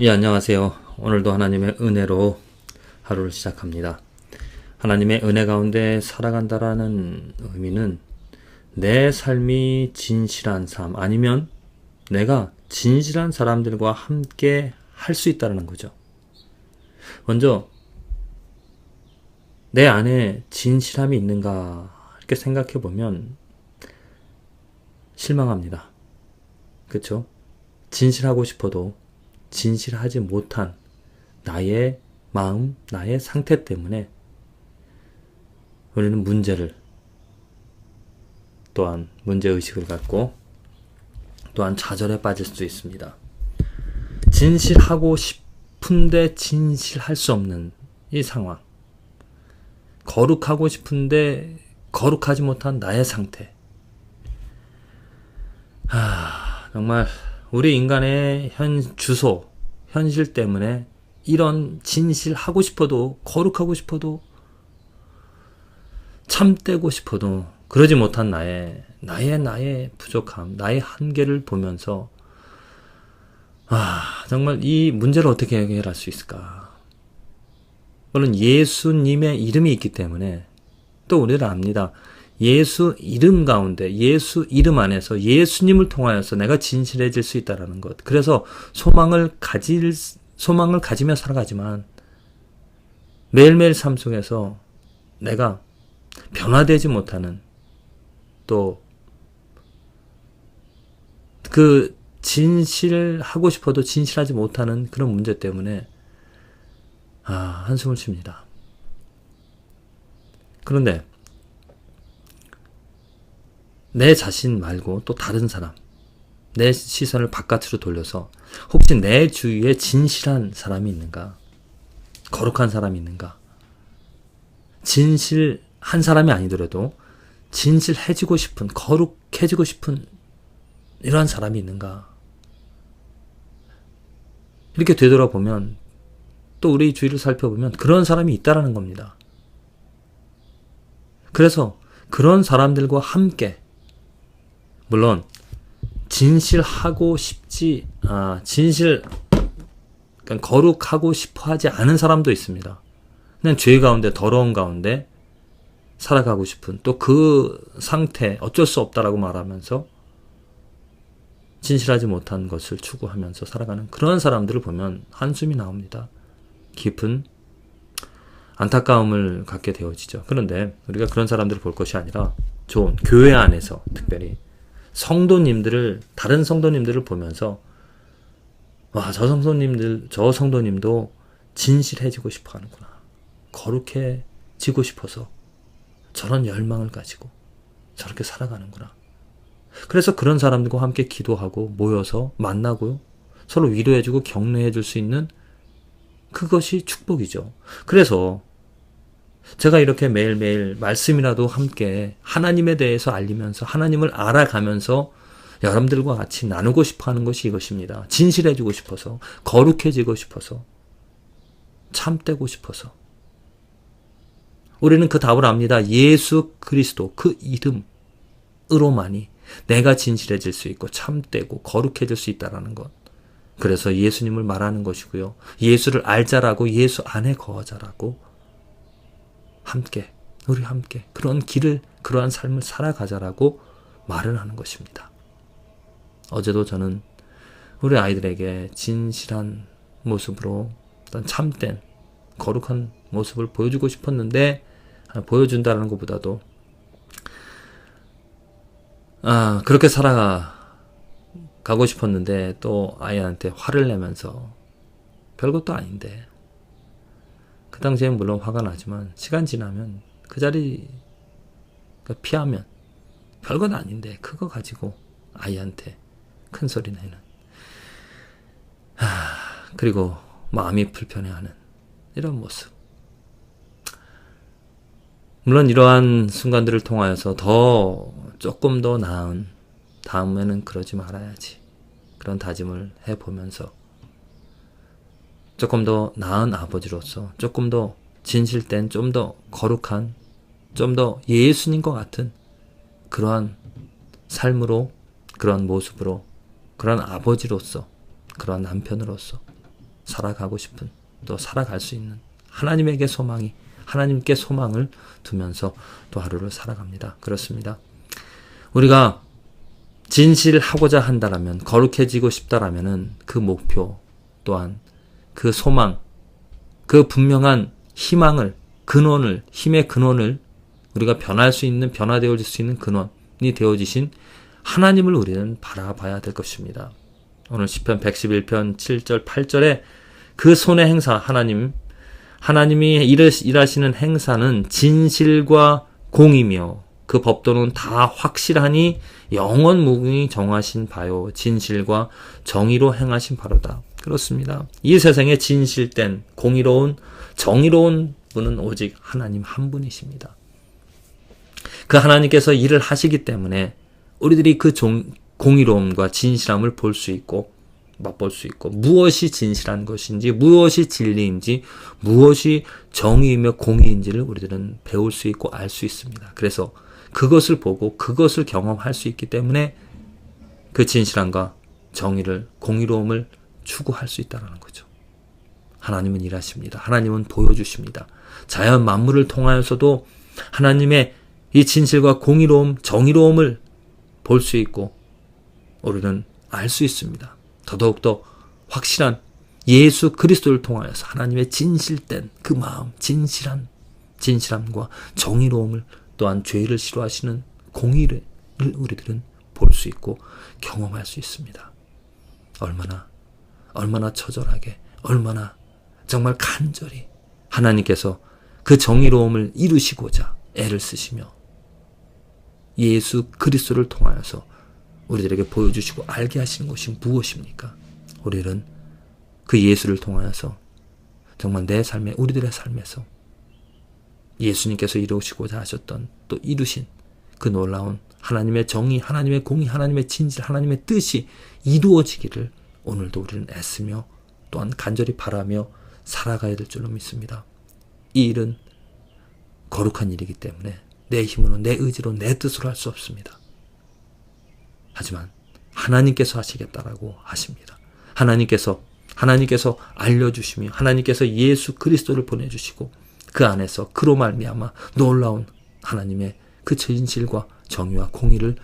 예, 안녕하세요. 오늘도 하나님의 은혜로 하루를 시작합니다. 하나님의 은혜 가운데 살아간다라는 의미는 내 삶이 진실한 삶, 아니면 내가 진실한 사람들과 함께 할 수 있다는 거죠. 먼저, 내 안에 진실함이 있는가, 이렇게 생각해 보면 실망합니다. 그쵸? 진실하고 싶어도 진실하지 못한 나의 마음, 나의 상태 때문에 우리는 문제를 또한 문제의식을 갖고 또한 좌절에 빠질 수도 있습니다. 진실하고 싶은데 진실할 수 없는 이 상황. 거룩하고 싶은데 거룩하지 못한 나의 상태. 아, 정말 우리 인간의 현 주소, 현실 때문에 이런 진실 하고 싶어도 거룩하고 싶어도 참되고 싶어도 그러지 못한 나의 나의 나의 부족함, 나의 한계를 보면서 아, 정말 이 문제를 어떻게 해결할 수 있을까? 물론 예수님의 이름이 있기 때문에 또 우리를 압니다. 예수 이름 가운데 예수 이름 안에서 예수님을 통하여서 내가 진실해질 수 있다라는 것. 그래서 소망을 가질 소망을 가지며 살아가지만 매일매일 삶 속에서 내가 변화되지 못하는 또 그 진실하고 싶어도 진실하지 못하는 그런 문제 때문에 아, 한숨을 쉽니다. 그런데 내 자신 말고 또 다른 사람, 내 시선을 바깥으로 돌려서 혹시 내 주위에 진실한 사람이 있는가? 거룩한 사람이 있는가? 진실한 사람이 아니더라도 진실해지고 싶은, 거룩해지고 싶은 이러한 사람이 있는가? 이렇게 되돌아보면 또 우리 주위를 살펴보면 그런 사람이 있다라는 겁니다. 그래서 그런 사람들과 함께 물론 진실하고 싶지 아 진실 그러니까 거룩하고 싶어 하지 않은 사람도 있습니다. 그냥 죄 가운데 더러운 가운데 살아가고 싶은 또 그 상태 어쩔 수 없다라고 말하면서 진실하지 못한 것을 추구하면서 살아가는 그런 사람들을 보면 한숨이 나옵니다. 깊은 안타까움을 갖게 되어지죠. 그런데 우리가 그런 사람들을 볼 것이 아니라 좋은 교회 안에서 특별히 성도님들을 다른 성도님들을 보면서 와, 저 성도님들, 저 성도님도 진실해지고 싶어 하는구나. 거룩해지고 싶어서 저런 열망을 가지고 저렇게 살아가는구나. 그래서 그런 사람들과 함께 기도하고 모여서 만나고요. 서로 위로해주고 격려해줄 수 있는 그것이 축복이죠. 그래서 제가 이렇게 매일매일 말씀이라도 함께 하나님에 대해서 알리면서 하나님을 알아가면서 여러분들과 같이 나누고 싶어 하는 것이 이것입니다. 진실해지고 싶어서, 거룩해지고 싶어서, 참되고 싶어서. 우리는 그 답을 압니다. 예수 그리스도 그 이름으로만이 내가 진실해질 수 있고 참되고 거룩해질 수 있다라는 것. 그래서 예수님을 말하는 것이고요. 예수를 알자라고 예수 안에 거하자라고 함께, 우리 함께 그런 길을, 그러한 삶을 살아가자라고 말을 하는 것입니다. 어제도 저는 우리 아이들에게 진실한 모습으로 어떤 참된 거룩한 모습을 보여주고 싶었는데 보여준다는 것보다도 아 그렇게 살아가고 싶었는데 또 아이한테 화를 내면서 별것도 아닌데 그 당시엔 물론 화가 나지만 시간 지나면 그 자리 그러니까 피하면 별건 아닌데 그거 가지고 아이한테 큰 소리 내는. 하, 그리고 마음이 불편해하는 이런 모습. 물론 이러한 순간들을 통하여서 더 조금 더 나은 다음에는 그러지 말아야지. 그런 다짐을 해보면서 조금 더 나은 아버지로서 조금 더 진실된 좀 더 거룩한 좀 더 예수님 과 같은 그러한 삶으로 그러한 모습으로 그러한 아버지로서 그러한 남편으로서 살아가고 싶은 또 살아갈 수 있는 하나님에게 소망이 하나님께 소망을 두면서 또 하루를 살아갑니다. 그렇습니다. 우리가 진실하고자 한다라면 거룩해지고 싶다라면은 그 목표 또한 그 소망 그 분명한 희망을 근원을 힘의 근원을 우리가 변할 수 있는 변화되어질 수 있는 근원이 되어지신 하나님을 우리는 바라봐야 될 것입니다. 오늘 시편 111편 7절 8절에 그 손의 행사 하나님 하나님이 일하시는 행사는 진실과 공이며 그 법도는 다 확실하니 영원 무궁히 정하신 바요 진실과 정의로 행하신 바로다. 그렇습니다. 이 세상에 진실된 공의로운 정의로운 분은 오직 하나님 한 분이십니다. 그 하나님께서 일을 하시기 때문에 우리들이 그 종, 공의로움과 진실함을 볼 수 있고 맛볼 수 있고 무엇이 진실한 것인지 무엇이 진리인지 무엇이 정의이며 공의인지를 우리들은 배울 수 있고 알 수 있습니다. 그래서 그것을 보고 그것을 경험할 수 있기 때문에 그 진실함과 정의를 공의로움을 추구할 수 있다는 거죠. 하나님은 일하십니다. 하나님은 보여주십니다. 자연 만물을 통하여서도 하나님의 이 진실과 공의로움, 정의로움을 볼 수 있고 우리는 알 수 있습니다. 더더욱더 확실한 예수 그리스도를 통하여서 하나님의 진실된 그 마음, 진실한 진실함과 정의로움을 또한 죄를 싫어하시는 공의를 우리들은 볼 수 있고 경험할 수 있습니다. 얼마나 얼마나 처절하게 얼마나 정말 간절히 하나님께서 그 정의로움을 이루시고자 애를 쓰시며 예수 그리스도를 통하여서 우리들에게 보여주시고 알게 하시는 것이 무엇입니까? 우리는 그 예수를 통하여서 정말 내 삶에 우리들의 삶에서 예수님께서 이루시고자 하셨던 또 이루신 그 놀라운 하나님의 정의, 하나님의 공의, 하나님의 진실, 하나님의 뜻이 이루어지기를 오늘도 우리는 애쓰며 또한 간절히 바라며 살아가야 될 줄로 믿습니다. 이 일은 거룩한 일이기 때문에 내 힘으로, 내 의지로, 내 뜻으로 할 수 없습니다. 하지만 하나님께서 하시겠다라고 하십니다. 하나님께서 하나님께서 알려주시며 하나님께서 예수 그리스도를 보내주시고 그 안에서 그로 말미암아 놀라운 하나님의 그 진실과 정의와 공의를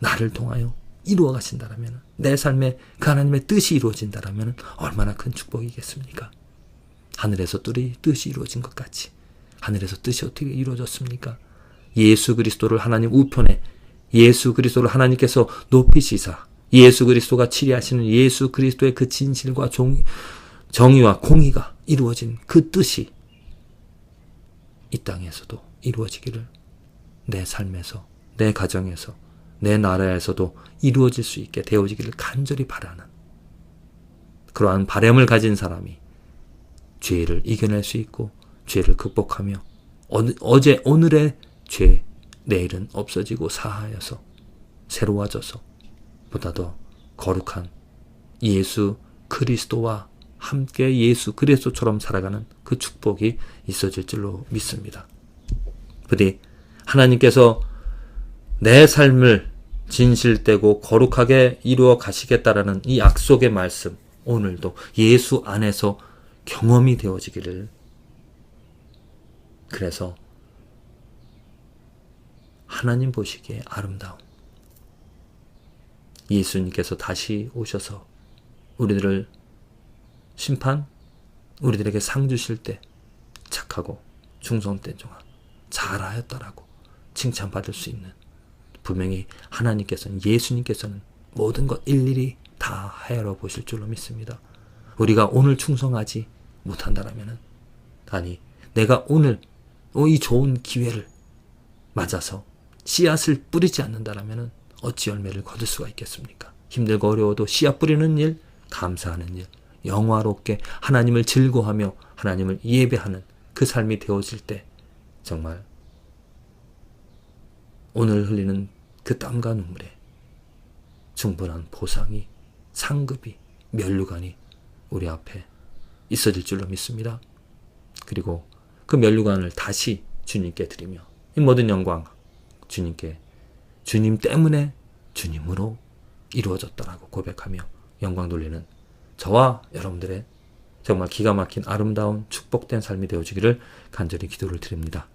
나를 통하여 이루어 가신다라면 내 삶에 그 하나님의 뜻이 이루어진다라면 얼마나 큰 축복이겠습니까? 하늘에서 뜰이 뜻이 이루어진 것 같이 하늘에서 뜻이 어떻게 이루어졌습니까? 예수 그리스도를 하나님 우편에 예수 그리스도를 하나님께서 높이시사 예수 그리스도가 치리하시는 예수 그리스도의 그 진실과 종, 정의와 공의가 이루어진 그 뜻이 이 땅에서도 이루어지기를 내 삶에서 내 가정에서 내 나라에서도 이루어질 수 있게 되어지기를 간절히 바라는 그러한 바램을 가진 사람이 죄를 이겨낼 수 있고 죄를 극복하며 어제 오늘의 죄 내일은 없어지고 사하여서 새로워져서 보다 더 거룩한 예수 그리스도와 함께 예수 그리스도처럼 살아가는 그 축복이 있어질 줄로 믿습니다. 부디 하나님께서 내 삶을 진실되고 거룩하게 이루어 가시겠다라는 이 약속의 말씀 오늘도 예수 안에서 경험이 되어지기를. 그래서 하나님 보시기에 아름다운 예수님께서 다시 오셔서 우리들을 심판, 우리들에게 상 주실 때 착하고 충성된 종아 잘하였다라고 칭찬받을 수 있는 분명히 하나님께서는 예수님께서는 모든 것 일일이 다 헤아려 보실 줄로 믿습니다. 우리가 오늘 충성하지 못한다라면 아니 내가 오늘 이 좋은 기회를 맞아서 씨앗을 뿌리지 않는다라면 어찌 열매를 거둘 수가 있겠습니까? 힘들고 어려워도 씨앗 뿌리는 일, 감사하는 일, 영화롭게 하나님을 즐거하며 하나님을 예배하는 그 삶이 되어질 때 정말 오늘 흘리는 그 땀과 눈물에 충분한 보상이 상급이 면류관이 우리 앞에 있어질 줄로 믿습니다. 그리고 그 면류관을 다시 주님께 드리며 이 모든 영광 주님께 주님 때문에 주님으로 이루어졌다라고 고백하며 영광 돌리는 저와 여러분들의 정말 기가 막힌 아름다운 축복된 삶이 되어지기를 간절히 기도를 드립니다.